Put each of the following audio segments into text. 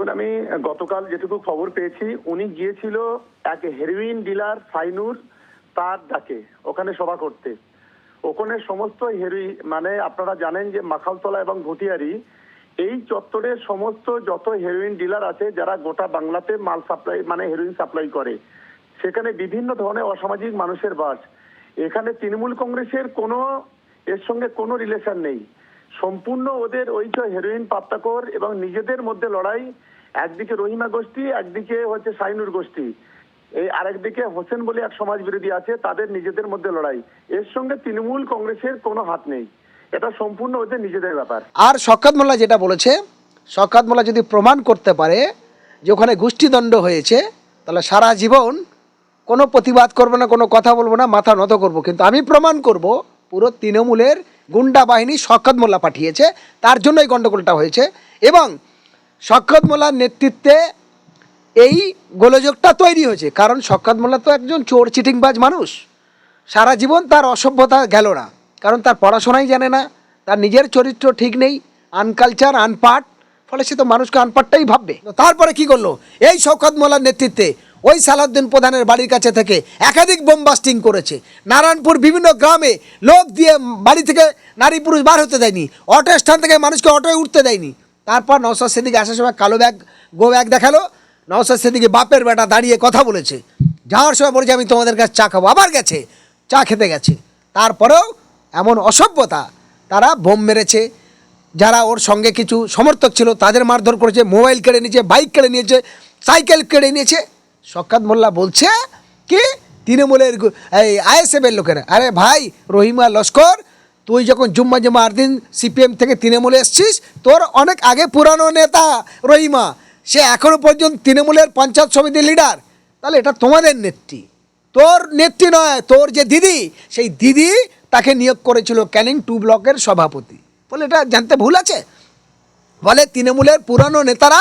দেখুন, আমি গতকাল যেটুকু খবর পেয়েছি, উনি গিয়েছিল এক হেরোইন ডিলার সাইনুর তার ডাকে, ওখানে সভা করতে। ওখানে সমস্ত হেরোইন মানে আপনারা জানেন যে মাখালতলা এবং ভটিয়ারি, এই চত্বরের সমস্ত যত হেরোইন ডিলার আছে, যারা গোটা বাংলাতে মাল সাপ্লাই মানে হেরোইন সাপ্লাই করে, সেখানে বিভিন্ন ধরনের অসামাজিক মানুষের বাস। এখানে তৃণমূল কংগ্রেসের কোনো, এর সঙ্গে কোনো রিলেশন নেই। সম্পূর্ণ ওদের ওই যে হেরোইন পাত্তাকর এবং নিজেদের মধ্যে লড়াই, একদিকে রহিমা গোষ্ঠী, একদিকে হচ্ছে সাইনুর গোষ্ঠী। এই আরেকদিকে হোসেন বলে এক সমাজ বিরোধী আছে, তাদের নিজেদের মধ্যে লড়াই। এর সঙ্গে তৃণমূল কংগ্রেসের কোনো হাত নেই। এটা সম্পূর্ণ ওদের নিজেদের ব্যাপার। আর শকাত মোল্লা যেটা বলেছে শকাত মোল্লা যদি প্রমাণ করতে পারে যে ওখানে গোষ্ঠীদণ্ড হয়েছে, তাহলে সারা জীবন কোনো প্রতিবাদ করব না, কোনো কথা বলব না, মাথা নত করব। কিন্তু আমি প্রমাণ করব, পুরো তৃণমূলের গুন্ডা বাহিনী শকত মোল্লা পাঠিয়েছে, তার জন্য এই গণ্ডগোলটা হয়েছে। এবং শকত মোল্লার নেতৃত্বে এই গোলযোগটা তৈরি হয়েছে, কারণ শকত মোল্লা তো একজন চোর চিটিংবাজ মানুষ। সারা জীবন তার অসভ্যতা গেল না, কারণ তার পড়াশোনাই জানে না, তার নিজের চরিত্র ঠিক নেই, আনকালচার, আনপাট, ফলে সে তো মানুষকে আনপাটটাই ভাববে। তারপরে কি করল? এই শওকত মোল্লার নেতৃত্বে ওই সালাউদ্দিন প্রধানের বাড়ির কাছে থেকে একাধিক বোমবাস্টিং করেছে। নারায়ণপুর বিভিন্ন গ্রামে লোক দিয়ে বাড়ি থেকে নারী পুরুষ বার হতে দেয়নি। অটো স্ট্যান্ড থেকে মানুষকে অটোয় উঠতে দেয়নি। তারপর নওসাদ সেদিকে আসার সময় কালো ব্যাগ, গো ব্যাগ দেখাল। নওসাদ সেদিকে বাপের বেটা দাঁড়িয়ে কথা বলেছে। যাওয়ার সময় বলেছে, আমি তোমাদের কাছে চা খাব। আবার গেছে, চা খেতে গেছে। তারপরেও এমন অসভ্যতা তারা বোম মেরেছে। যারা ওর সঙ্গে কিছু সমর্থক ছিল, তাদের মারধর করেছে, মোবাইল কেড়ে নিয়েছে, বাইক কেড়ে নিয়েছে, সাইকেল কেড়ে নিয়েছে। শকাত মোল্লা বলছে কি? তৃণমূলের এই আইএসএফের লোকেরা। আরে ভাই, রহিমা লস্কর, তুই যখন জুম্মা জুম্মা আর দিন সিপিএম থেকে তৃণমূলে এসছিস, তোর অনেক আগে পুরানো নেতা রহিমা। সে এখনও পর্যন্ত তৃণমূলের পঞ্চায়েত সমিতির লিডার। তাহলে এটা তোমাদের নেত্রী। তোর নেত্রী নয়, তোর যে দিদি, সেই দিদি তাকে নিয়োগ করেছিল ক্যানিং টু ব্লকের সভাপতি। বলে এটা জানতে ভুল আছে? বলে তৃণমূলের পুরানো নেতারা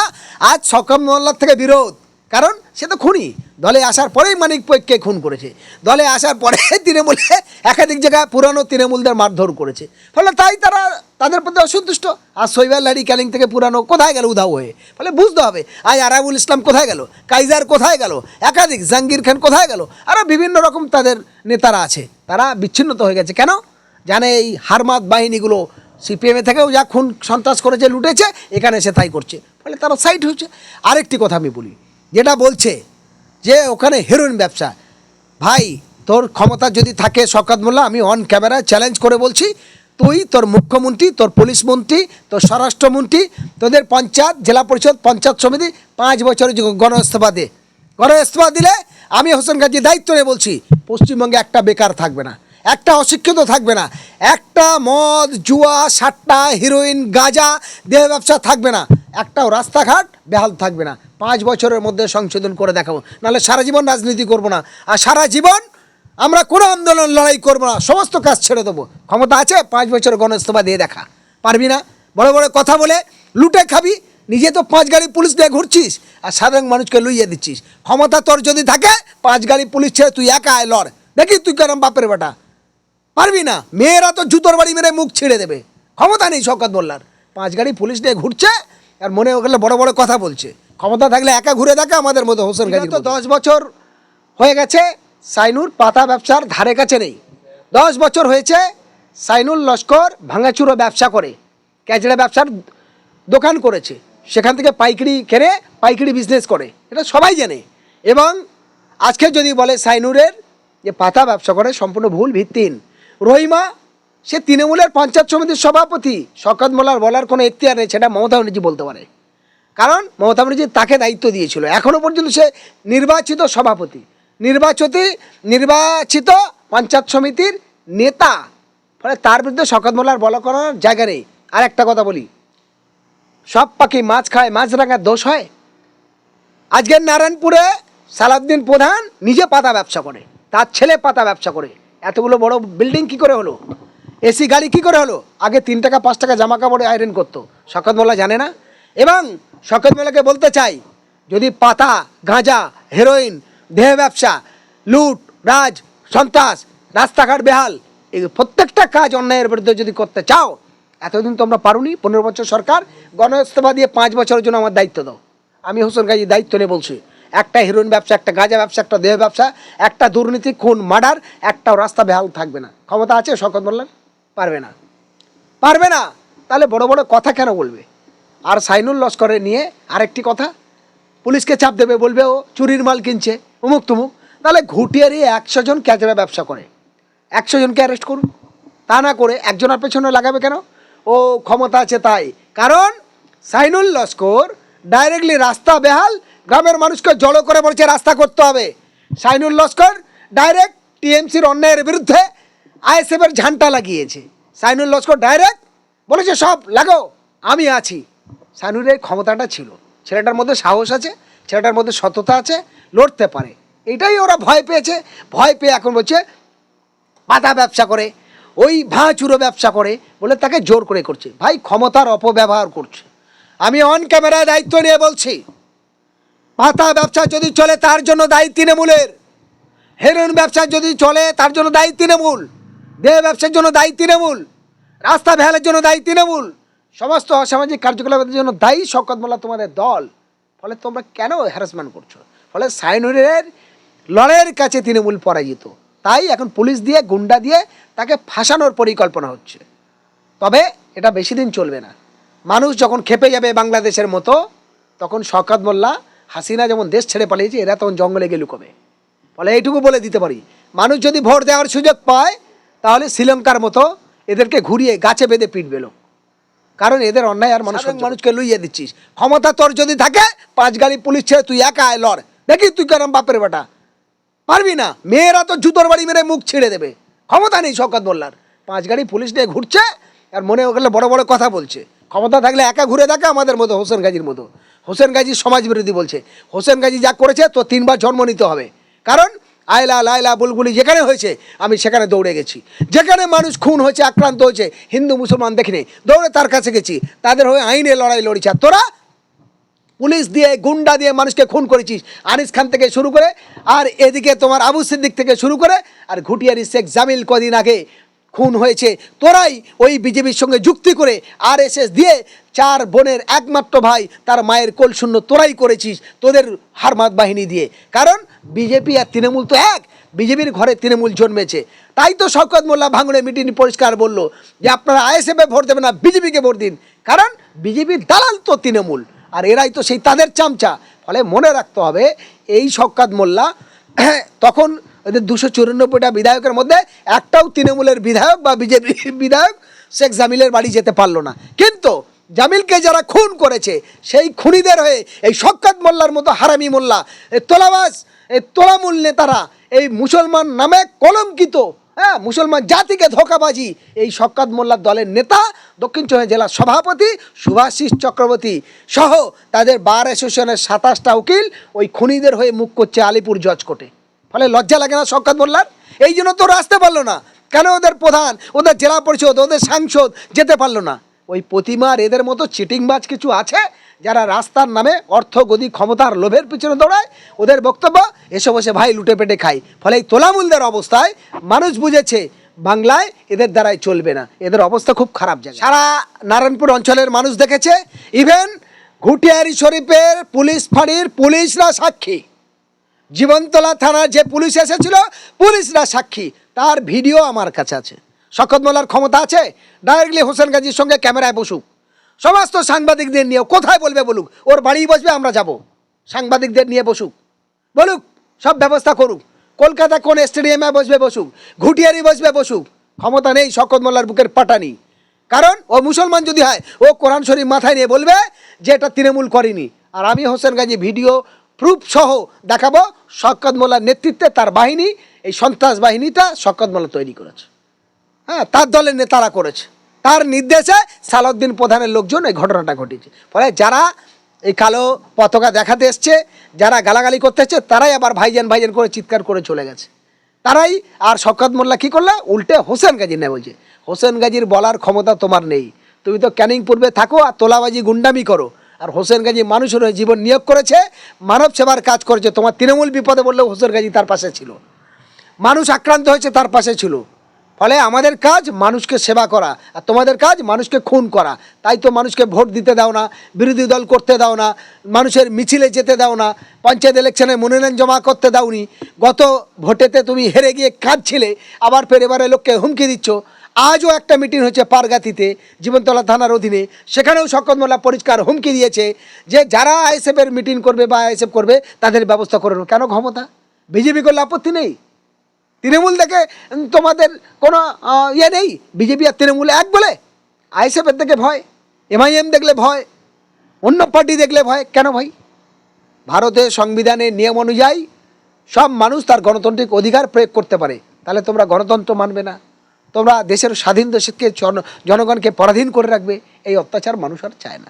আজ সকম মোল্লার থেকে বিরোধ। কারণ সে তো খুনি। দলে আসার পরেই মানিক পৈককে খুন করেছে। দলে আসার পরে তৃণমূলে একাধিক জায়গায় পুরানো তৃণমূলদের মারধর করেছে। ফলে তাই তারা তাদের প্রতি অসন্তুষ্ট। আর সৈবাল লাড়ি ক্যালিং থেকে পুরানো কোথায় গেল উধাও হয়ে? ফলে বুঝতে হবে আজ আরাবুল ইসলাম কোথায় গেল? কাইজার কোথায় গেল? একাধিক জাহাঙ্গীর খান কোথায় গেল? আরও বিভিন্ন রকম তাদের নেতারা আছে। তারা বিচ্ছিন্নত হয়ে গেছে। কেন? জানে এই হারমাত বাহিনীগুলো সিপিএমে থেকেও যা খুন সন্ত্রাস করেছে, লুটেছে, এখানে এসে তাই করছে। ফলে তারা সাইড হচ্ছে। আরেকটি কথা আমি বলি। যেটা বলছে যে ওখানে হেরোইন ব্যবসা। ভাই, তোর ক্ষমতা যদি থাকে শকাত মোল্লা, আমি অন ক্যামেরা চ্যালেঞ্জ করে বলছি, তুই, তোর মুখ্যমন্ত্রী, তোর পুলিশ মন্ত্রী, তোর স্বরাষ্ট্রমন্ত্রী, তোদের পঞ্চায়েত, জেলা পরিষদ, পঞ্চায়েত সমিতি পাঁচ বছরের গণ ইস্তফা দে। গণ ইস্তফা দিলে আমি হোসেন গাজী দায়িত্ব নিয়ে বলছি, পশ্চিমবঙ্গে একটা বেকার থাকবে না, একটা অশিক্ষিত থাকবে না, একটা মদ, জুয়া, সাট্টা হিরোইন গাঁজা, দেহ ব্যবসা থাকবে না, একটাও রাস্তাঘাট বেহাল থাকবে না। পাঁচ বছরের মধ্যে সংশোধন করে দেখাবো। নাহলে সারা জীবন রাজনীতি করব না। আর সারা জীবন আমরা কোনো আন্দোলন, লড়াই করব না। সমস্ত কাজ ছেড়ে দেবো। ক্ষমতা আছে, পাঁচ বছর গণস্তফা দিয়ে দেখা। পারবি না? বড় বড় কথা বলে লুটে খাবি। নিজে তো পাঁচ গাড়ি পুলিশ দিয়ে ঘুরছিস। আর সাধারণ মানুষকে লুইয়ে দিচ্ছিস। ক্ষমতা তোর যদি থাকে, পাঁচ গাড়ি পুলিশ ছেড়ে তুই একা আয়, লড়। দেখি তুই কেরম বাপের বেটা। পারবি না? মেয়েরা তো জুতোর বাড়ি মেরে মুখ ছিঁড়ে দেবে। ক্ষমতা নেই শওকত মোল্লার। পাঁচ গাড়ি পুলিশ নিয়ে ঘুরছে, আর মনে গেলে বড় বড় কথা বলছে। ক্ষমতা থাকলে একা ঘুরে দেখে আমাদের মতো হোসেন গাজী তো দশ বছর হয়ে গেছে সাইনুর পাতা ব্যবসার ধারে কাছে নেই। দশ বছর হয়েছে সাইনুল লস্কর ভাঙাচুরো ব্যবসা করে ক্যাচড়া ব্যবসার দোকান করেছে। সেখান থেকে পাইকারি কেনে পাইকারি বিজনেস করে। এটা সবাই জানে। এবং আজকে যদি বলে সাইনুরের যে পাতা ব্যবসা করে সম্পূর্ণ ভুল ভিত্তিহীন। রহিমা সে তৃণমূলের পঞ্চায়েত সমিতির সভাপতি। শকত মোল্লার বলার কোনো এখতিয়ার নেই সেটা মমতা ব্যানার্জি বলতে পারে। কারণ মমতা ব্যানার্জি তাকে দায়িত্ব দিয়েছিল। এখনও পর্যন্ত সে নির্বাচিত সভাপতি। নির্বাচিত নির্বাচিত পঞ্চায়েত সমিতির নেতা। ফলে তার বিরুদ্ধে শকত মোল্লার বলা করার জায়গা নেই। আর একটা কথা বলি, সব পাখি মাছ খায়, মাছ রাঙার দোষ হয়। আজকের নারায়ণপুরে সালাউদ্দিন প্রধান নিজে পাতা ব্যবসা করে, তার ছেলে পাতা ব্যবসা করে। এতগুলো বড় বিল্ডিং কি করে হলো? এসি গাড়ি কি করে হলো? আগে তিন টাকা, পাঁচ টাকা জামা কাপড়ে আয়রন করতো। শকত মোল্লা জানে না। এবং শকত মেলাকে বলতে চাই, যদি পাতা, গাঁজা হেরোইন দেহ ব্যবসা, লুট, রাজ, সন্ত্রাস, রাস্তাঘাট বেহাল, এই প্রত্যেকটা কাজ অন্যায়ের বিরুদ্ধে যদি করতে চাও, এতদিন তোমরা পারুনি, পনেরো বছর সরকার গণ ইস্তফা দিয়ে পাঁচ বছরের জন্য আমার দায়িত্ব দাও। আমি হোসেন গাজী দায়িত্ব নিয়ে বলছি, একটা হিরোইন ব্যবসা, একটা গাঁজা ব্যবসা, একটা দেহ ব্যবসা, একটা দুর্নীতি, খুন, মার্ডার, একটাও রাস্তা বেহাল থাকবে না। ক্ষমতা আছে, শকত বললেন? পারবে না। পারবে না? তাহলে বড় বড় কথা কেন বলবে? আর সাইনুল লস্করে নিয়ে আরেকটি কথা, পুলিশকে চাপ দেবে, বলবে, ও চুরির মাল কিনছে উমুক তুমুক। তাহলে ঘুটিয়ারি একশো জন ক্যাচরা ব্যবসা করে। একশো জনকে অ্যারেস্ট করুন। তা না করে একজনের পেছনে লাগাবে কেন? ও ক্ষমতা আছে তাই। কারণ সাইনুল লস্কর ডাইরেক্টলি রাস্তা বেহাল, গ্রামের মানুষকে জড়ো করে বলছে, রাস্তা করতে হবে। সাইনুল লস্কর ডাইরেক্ট টিএমসির অন্যায়ের বিরুদ্ধে আইএসএফের ঝান্টা লাগিয়েছে। সাইনুল লস্কর ডাইরেক্ট বলেছে, সব লাগো আমি আছি। সাইনুলের ক্ষমতাটা ছিল। ছেলেটার মধ্যে সাহস আছে, ছেলেটার মধ্যে সততা আছে, লড়তে পারে। এটাই ওরা ভয় পেয়েছে। ভয় পেয়ে এখন বলছে পাতা ব্যবসা করে, ওই ভাঁচুরো ব্যবসা করে বলে তাকে জোর করে করছে। ভাই, ক্ষমতার অপব্যবহার করছে। আমি অন ক্যামেরায় দায়িত্ব নিয়ে বলছি পাতা ব্যবসা যদি চলে তার জন্য দায়ী তৃণমূলের। হেরোইন ব্যবসা যদি চলে তার জন্য দায়ী তৃণমূল। দেহ ব্যবসার জন্য দায়ী তৃণমূল। রাস্তা বেহালের জন্য দায়ী তৃণমূল। সমস্ত অসামাজিক কার্যকলাপের জন্য দায়ী শকত মোল্লা তোমাদের দল। ফলে তোমরা কেন হ্যারাসমেন্ট করছ? ফলে সাইনুরের লড়াইয়ের কাছে তৃণমূল পরাজিত। তাই এখন পুলিশ দিয়ে, গুন্ডা দিয়ে তাকে ফাঁসানোর পরিকল্পনা হচ্ছে। তবে এটা বেশি দিন চলবে না। মানুষ যখন খেপে যাবে বাংলাদেশের মতো, তখন শকাত মোল্লা হাসিনা যেমন দেশ ছেড়ে পালিয়েছে, এরা তখন জঙ্গলে গিয়ে লুকোবে। ফলে এইটুকু বলে দিতে পারি, মানুষ যদি ভোট দেওয়ার সুযোগ পায়, তাহলে শ্রীলঙ্কার মতো এদেরকে ঘুরিয়ে গাছে বেঁধে পিটবে লোক কারণ এদের অন্যায় আর মানুষ মানুষকে লুইয়ে দিচ্ছিস। ক্ষমতা তোর যদি থাকে পাঁচ গাড়ি পুলিশ ছেড়ে তুই একা আয় লড়। দেখি তুই কেরম বাপের বেটা। পারবি না? মেয়েরা তো জুতোর বাড়ি মেরে মুখ ছিঁড়ে দেবে। ক্ষমতা নেই শওকত মোল্লার। পাঁচ গাড়ি পুলিশ নিয়ে ঘুরছে আর মনে গেলে বড় বড় কথা বলছে। ক্ষমতা থাকলে একা ঘুরে থাকে আমাদের মতো হোসেন গাজীর মতো। হোসেন গাজী সমাজ বিরোধী বলছে। হোসেন গাজী যা করেছে তো তিনবার জন্ম নিতে হবে। কারণ আয়লা লায়লা বুলবুলি যেখানে হয়েছে, আমি সেখানে দৌড়ে গেছি। যেখানে মানুষ খুন হয়েছে, আক্রান্ত হয়েছে, হিন্দু, মুসলমান দেখিনি, দৌড়ে তার কাছে গেছি। তাদের হয়ে আইনে লড়াই লড়েছে। তোরা পুলিশ দিয়ে, গুন্ডা দিয়ে মানুষকে খুন করেছিস। আনিস খান থেকে শুরু করে, আর এদিকে তোমার আবু সিদ্দিক থেকে শুরু করে, আর ঘুটিয়ারি শেখ জামিল কদিন আগে খুন হয়েছে। তোরাই ওই বিজেপির সঙ্গে যুক্তি করে আর দিয়ে চার বোনের একমাত্র ভাই, তার মায়ের কোলশূন্য তোরাই করেছিস তোদের হারমাত বাহিনী দিয়ে। কারণ বিজেপি আর তৃণমূল তো এক, বিজেপির ঘরে তৃণমূল জন্মেছে। তাই তো শওকত মোল্লা ভাঙড়ে মিটিং পরিষ্কার বলল যে, আপনারা আইএসএফে ভোট দেবেন না, বিজেপিকে ভোট দিন। কারণ বিজেপির দালাল তো তৃণমূল, আর এরাই তো সেই তাদের চামচা। ফলে মনে রাখতে হবে, এই শওকাত মোল্লা তখন দুশো চুরানব্বইটা বিধায়কের মধ্যে একটাও তৃণমূলের বিধায়ক বা বিজেপি বিধায়ক শেখ জামিলের বাড়ি যেতে পারল না। কিন্তু জামিলকে যারা খুন করেছে, সেই খুনিদের হয়ে এই শওকত মোল্লার মতো হারামি মোল্লা, এই তোলাবাস এই তোলামূল নেতারা, এই মুসলমান নামে কলঙ্কিত হ্যাঁ মুসলমান জাতিকে ধোকাবাজি, এই শক্কাত মোল্লার দলের নেতা, দক্ষিণ চব্বিশ জেলার সভাপতি সুভাষিস চক্রবর্তী সহ তাদের বার অ্যাসোসিয়েশনের সাতাশটা উকিল ওই খুনিদের হয়ে মুখ করছে আলিপুর জজ ফলে লজ্জা লাগে না শক্কাত মোল্লার এই জন্য তো আসতে পারল না। কেন ওদের প্রধান, ওদের জেলা পরিষদ, ওদের সাংসদ যেতে পারল না? ওই প্রতিমার এদের মতো চিটিংবাজ কিছু আছে যারা রাস্তার নামে অর্থ, গদি, ক্ষমতার লোভের পিছনে দৌড়ায়? ওদের বক্তব্য এসব এসে ভাই লুটে পেটে খাই। ফলে এই তোলামূলদের অবস্থায় মানুষ বুঝেছে, বাংলায় এদের দ্বারাই চলবে না। এদের অবস্থা খুব খারাপ যায় সারা নারায়ণপুর অঞ্চলের মানুষ দেখেছে, ইভেন ঘুটিয়ারি শরীফের পুলিশ ফাঁড়ির পুলিশরা সাক্ষী। জীবনতলা থানার যে পুলিশ এসেছিল, পুলিশরা সাক্ষী। তার ভিডিও আমার কাছে আছে। শকত মোল্লার ক্ষমতা আছে? ডাইরেক্টলি হোসেন গাজীর সঙ্গে ক্যামেরায় বসুক। সমস্ত সাংবাদিকদের নিয়ে কোথায় বলবে বলুক? ওর বাড়ি বসবে, আমরা যাব। সাংবাদিকদের নিয়ে বসুক। বলুক, সব ব্যবস্থা করুক। কলকাতা কোন স্টেডিয়ামে বসবে, বসুক। ঘুটিয়ারি বসবে, বসুক। ক্ষমতা নেই শকত মোল্লার বুকের পাটানি। কারণ ও মুসলমান যদি হয়, ও কোরআন শরীফ মাথায় নিয়ে বলবে যে এটা তৃণমূল করেনি। আর আমি হোসেন গাজী ভিডিও প্রুফ সহ দেখাবো শকত মোল্লার নেতৃত্বে তার বাহিনী, এই সন্ত্রাস বাহিনীটা শকত মোল্লা তৈরি করেছে। হ্যাঁ তার দলের নেতারা করেছে। তার নির্দেশে সালাউদ্দিন প্রধানের লোকজন এই ঘটনাটা ঘটেছে। ফলে যারা এই কালো পতাকা দেখাতে এসছে, যারা গালাগালি করতে এসছে, তারাই আবার ভাইজান ভাইজান করে চিৎকার করে চলে গেছে। তারাই, আর শকত মোল্লা কী করল? উল্টে হোসেন গাজীর নেই বলছে, হোসেন গাজীর বলার ক্ষমতা তোমার নেই। তুমি তো ক্যানিং পূর্বে থাকো আর তোলাবাজি গুন্ডামি করো। আর হোসেন গাজী মানুষের জীবন নিয়োগ করেছে, মানব সেবার কাজ করেছে। তোমার তৃণমূল বিপদে বললেও হোসেন গাজী তার পাশে ছিল। মানুষ আক্রান্ত হয়েছে তার পাশে ছিল। ফলে আমাদের কাজ মানুষকে সেবা করা আর তোমাদের কাজ মানুষকে খুন করা। তাই তো মানুষকে ভোট দিতে দাও না, বিরোধী দল করতে দাও না, মানুষের মিছিলে যেতে দাও না, পঞ্চায়েত ইলেকশনে মনোনয়ন জমা করতে দাওনি। গত ভোটেতে তুমি হেরে গিয়ে কাঁদছিলে, আবার ফের এবারে লোককে হুমকি দিচ্ছ। আজও একটা মিটিং হচ্ছে পারগাতিতে, জীবনতলা থানার অধীনে। সেখানেও শকত মোল্লা পরিষ্কার হুমকি দিয়েছে যে যারা আইএসএফের মিটিং করবে বা আইএসএফ করবে, তাদের ব্যবস্থা করে। কেন ক্ষমতা? বিজেপি করলে আপত্তি নেই? তৃণমূল দেখে তোমাদের কোনো ইয়ে নেই? বিজেপি আর তৃণমূল এক বলে? আইএসএফের দেখে ভয় এমআইএম দেখলে ভয়, অন্য পার্টি দেখলে ভয়। কেন ভাই? ভারতের সংবিধানের নিয়ম অনুযায়ী সব মানুষ তার গণতান্ত্রিক অধিকার প্রয়োগ করতে পারে। তাহলে তোমরা গণতন্ত্র মানবে না। তোমরা দেশের স্বাধীন দেশকে জন- জনগণকে পরাধীন করে রাখবে, এই অত্যাচার মানুষ আর চায় না।